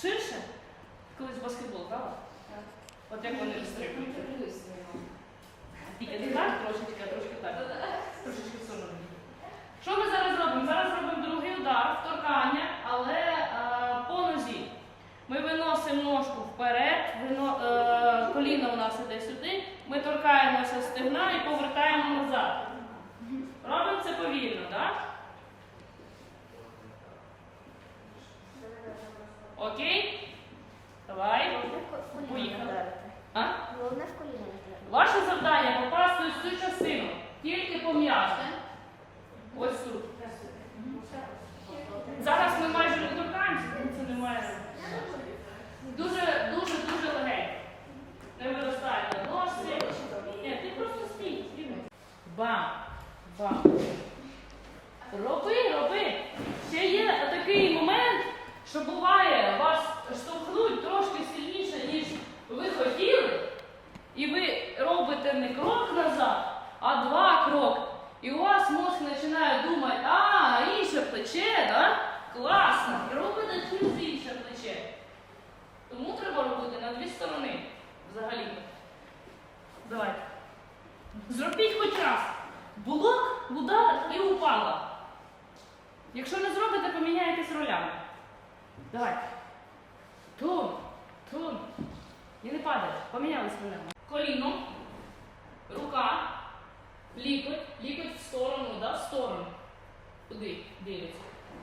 Ширше? Колись баскетбол, правда? От як вони розстрибують. Тільки не так трошечки, а трошки так. Трошечки в. Що ми зараз робимо? Зараз робимо другий удар, торкання, але е, по нозі. Ми виносимо ножку вперед, вино, е, коліно у нас іде сюди, ми торкаємося стегна і повертаємо назад. Робимо це повільно, так? Окей? Давай. Поїхали. А? Головне в коліно не треба. Ваше завдання попасти ось цю частину. Тільки по м'ясу. Ось тут. Зараз ми майже не торкаємося, тому це немає. Дуже, дуже, дуже легенько. Не виростає на ножці. Ні, ти просто стій. стій. Бам! Бам! Роби, роби. Ще є такий момент, що буває, вас штовхнуть трошки сильніше, ніж ви хотіли, і ви робите не крок назад, а два кроки. І у вас мозк починає думати, а, інше плече, да? Класно. І робите через інше плече. Тому треба робити на дві сторони взагалі. Давайте. Зробіть хоч раз. Блок, удар і упала. Якщо не зробите, поміняєтесь ролями. Давайте. Тун, тун. І не падає. Помінялись ролями. Коліно, рука, лікоть, лікоть в сторону, да, в сторону. Туди дивиться.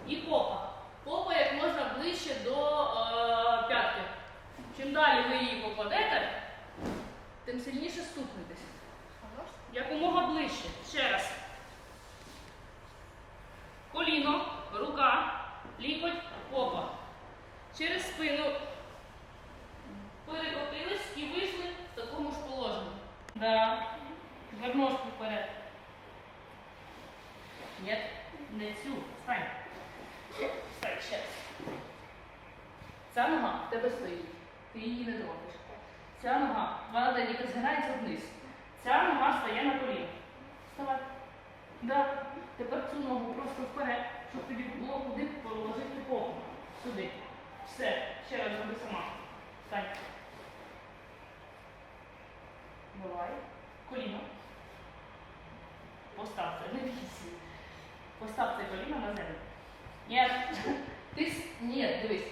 І попа. Попа як можна ближче до е, п'ятки. Чим далі ви її попадете, тим сильніше стукнетесь. Якомога ближче. Ще раз. Коліно, рука, лікоть, попа. Через спину перекотились і вийшли в такому ж положенні. Да. Тепер вперед. Ні, не цю. Стань. Стань ще. Ця нога в тебе стоїть. Ти її не трогаєш. Ця нога, вона деяка згинається вниз. Ця нога стає на коліно. Вставай. Да. Тепер цю ногу просто вперед, щоб тобі було куди положити попу. Сюди. Все. Ще раз роби сама. Встань. Давай. Коліно. Постав не бійся. Постав це коліно на землю. Ні. Ти ні, дивись.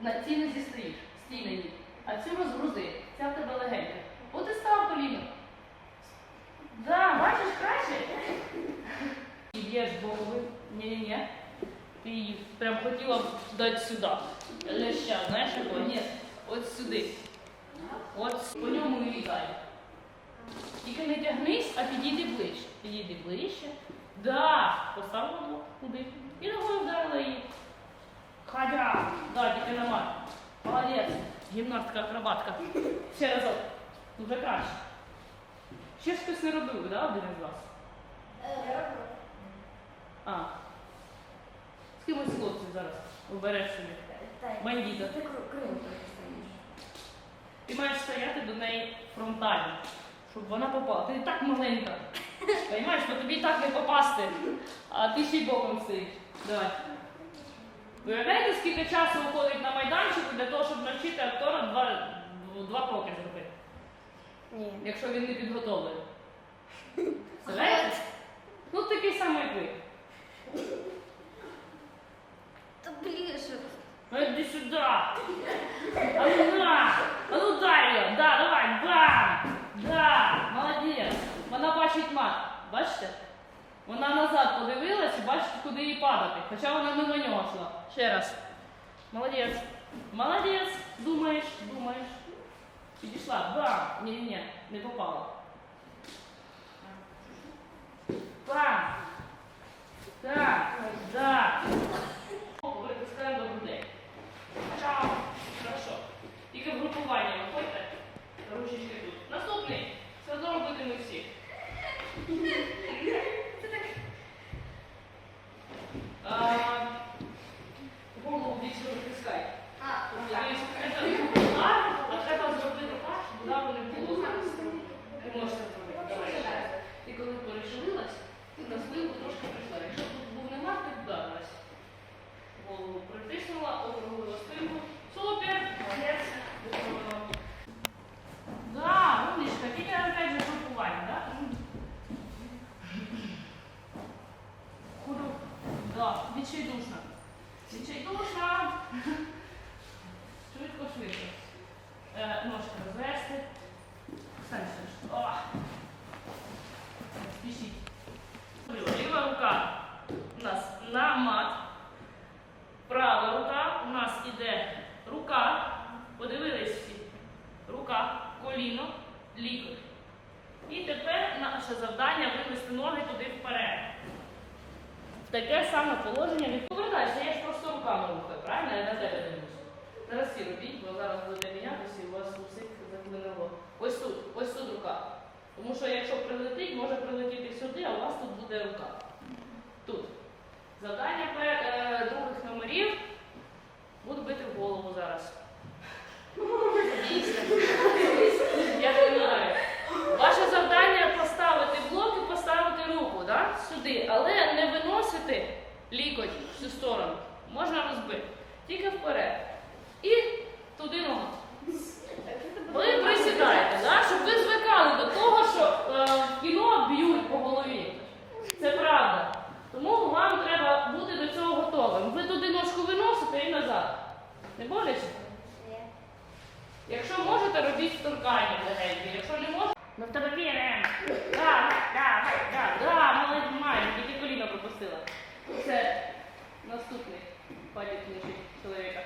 На цій не зістоїш. Стій на ній. А цю розгрузи. Ця в тебе легенька. От і став коліно. Да, бачиш краще? І б'єш голови. Ні-ні-ні. Ти її прям хотіла дати сюди. Ляща, знаєш якого? Ні. От сюди. От по ньому і літай. Тільки не тягнись, а підійди ближче. Підійди ближче. Да, поставила ногу туди. І ногою вдарила її. Ходя. Да, тільки на мат. Молодець. Гімнастка, акробатка. Ще разок. Дуже краще. Ще ж хтось не робив, да, один із вас? А. З кимось хлопців зараз обереш собі. Бандіта. Ти круто стоїш. Ти маєш стояти до неї фронтально, щоб вона попала. Ти і так маленька. Понимаєш, бо тобі так не попасти, а ти ще й боком стоїш. Давай. Виявляєте, скільки часу уходить на майданчику для того, щоб навчити актора два, два кроки зробити, Ні. якщо він не підготовлений. Представляєте? Ну такий самий як ви. Та ближе. Ну иди сюда. А ну на. А ну ее. Да, давай. Бам. Да. Вона бачить мат. Бачите? Вона назад подивилась і бачите, куди їй падати. Хоча вона мимо нього йшла. Ще раз. Молодець. Молодець. Думаєш, думаєш. Підійшла. Бам. Ні-ні-ні, не попала. Бам. Так. Да. Притискаємо до грудей. Чао. Хорошо. Тільки в групування виходьте. Ручечки тут. Наступний. Yeah. на мат. Права рука. У нас іде рука. Подивились, рука, коліно, лікоть. І тепер наше завдання вивести ноги туди вперед. В таке саме положення від... Повертайся, я ж просто руками рухаю, правильно? Я на тебе дивлюся. Зараз всі робіть, бо зараз буде мінятися і у вас усіх заклинило. Ось тут, ось тут рука. Тому що якщо прилетить, може прилетіти сюди, а у вас тут буде рука. Тут. Завдання е, других номерів. Буду бити в голову зараз. Я пам'ятаю. Ваше завдання поставити блок і поставити руку да? сюди, але не виносити лікоть в цю сторону. Можна розбити. Тільки вперед. І туди ногу. Ви присідаєте, да? щоб ви звикали до того, що е, в кіно б'ють по голові. Це правда. Тому вам треба бути до цього готовим. Ви туди ножку виносите і назад. Не боляче? Якщо можете, робіть торкання легенькі. Якщо не можете, ми в тебе віримо. Да, да, да, да, молодець, маленький, тільки коліно пропустила. Це наступний падітніший чоловіка.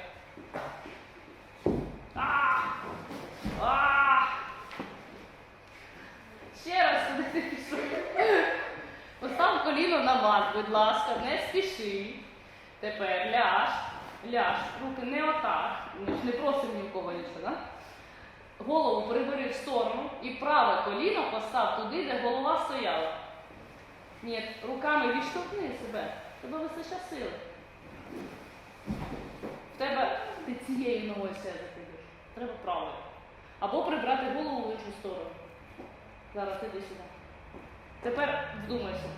А! А! Ще раз сюди ти пішов. Постав коліно на мат, будь ласка, не спіши. Тепер ляж, ляж, руки не отак. Не просимо ні в кого нічого? Голову прибери в сторону і праве коліно постав туди, де голова стояла. Ні, руками відштовхни себе. Тебе вистачає сили. В тебе ти цією ногою себе закидиш. Треба правою. Або прибрати голову в іншу сторону. Зараз іди сюди. Тепер вдумайся.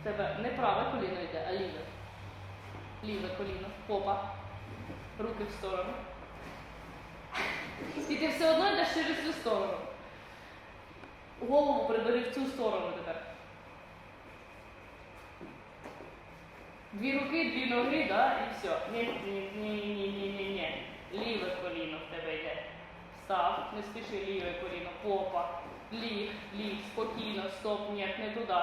В тебе не праве коліно йде, а ліве. Ліве коліно, попа, руки в сторону. І ти все одно йдеш через цю сторону. Голову прибери в цю сторону тепер. Дві руки, дві ноги, да, і все. Ні, ні, ні, ні, ні, ні, ні, ні. Ліве коліно в тебе йде. Встав, не спіши ліве коліно, попа, ліг, ліг, спокійно, стоп, ні, не туди.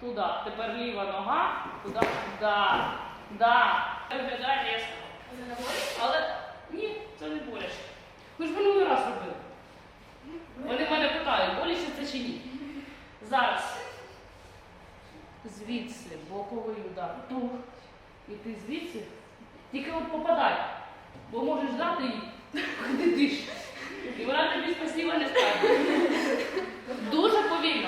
Туди. Тепер ліва нога, туди, да, да. Виглядає різко. Але ні, це не боляче. Ми ж минулий раз робили. Вони мене питають, боляче це чи ні. Зараз. Звідси, боковий удар. Тух. І ти звідси. Тільки от попадай. Бо можеш дати їй, куди диш. І вона тобі спасіба не стане. Дуже повільно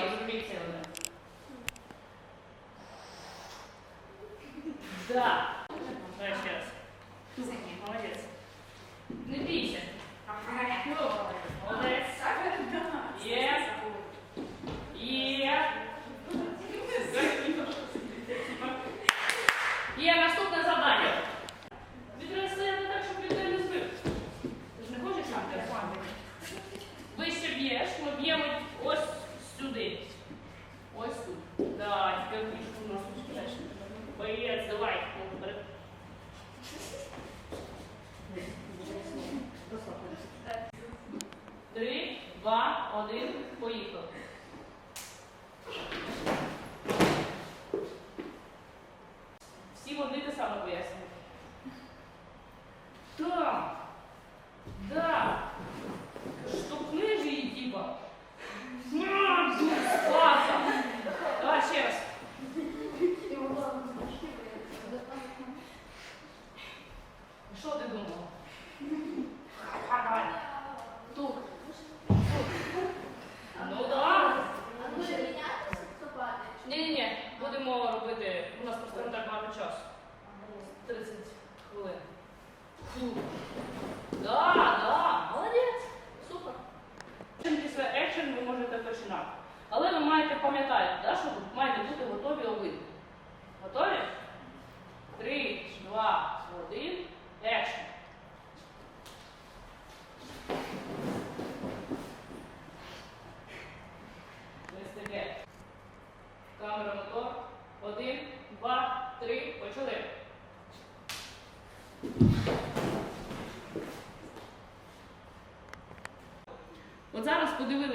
sala bu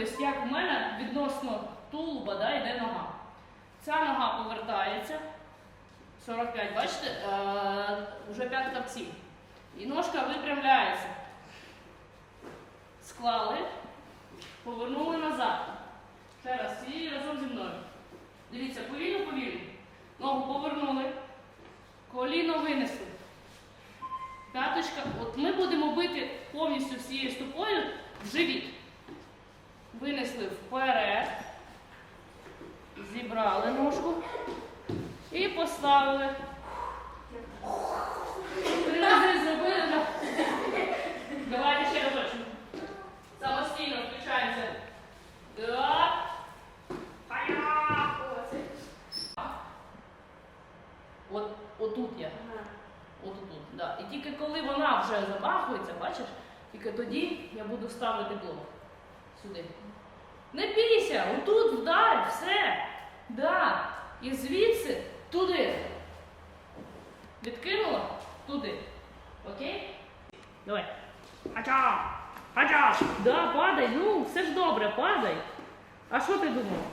дивитесь, як в мене відносно тулуба да, йде нога. Ця нога повертається. 45, бачите, е, вже 5 в. І ножка випрямляється. Склали, повернули назад. Ще раз, і разом зі мною. Дивіться, повільно, повільно. Ногу повернули, коліно винесли. П'яточка, от ми будемо бити повністю всією стопою в живіт. Винесли вперед, зібрали ножку і поставили. Три рази зробили. Давайте ще разочок. Самостійно включаємося. Так. От, отут я. От тут, да. І тільки коли вона вже замахується, бачиш, тільки тоді я буду ставити блок. Сюди. Не бійся, отут вдарь, все. Да. І звідси туди. Відкинула туди. Окей? Давай. Ача! Ача! Да, падай, ну, все ж добре, падай. А що ти думав?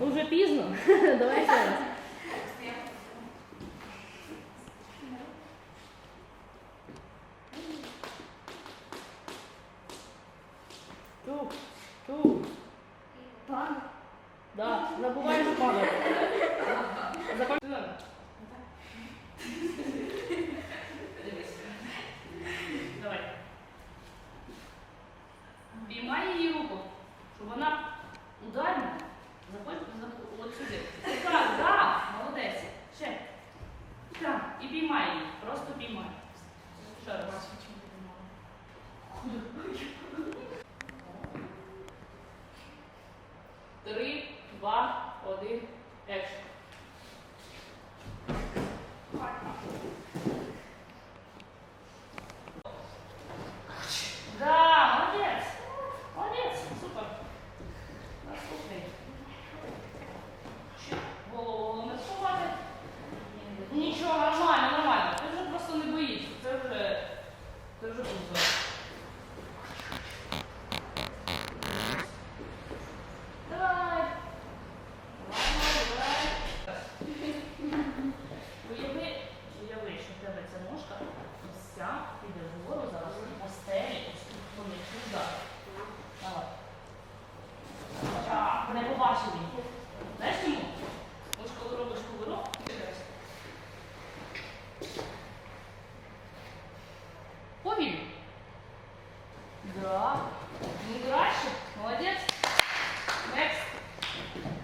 Ну вже пізно. Давай ще.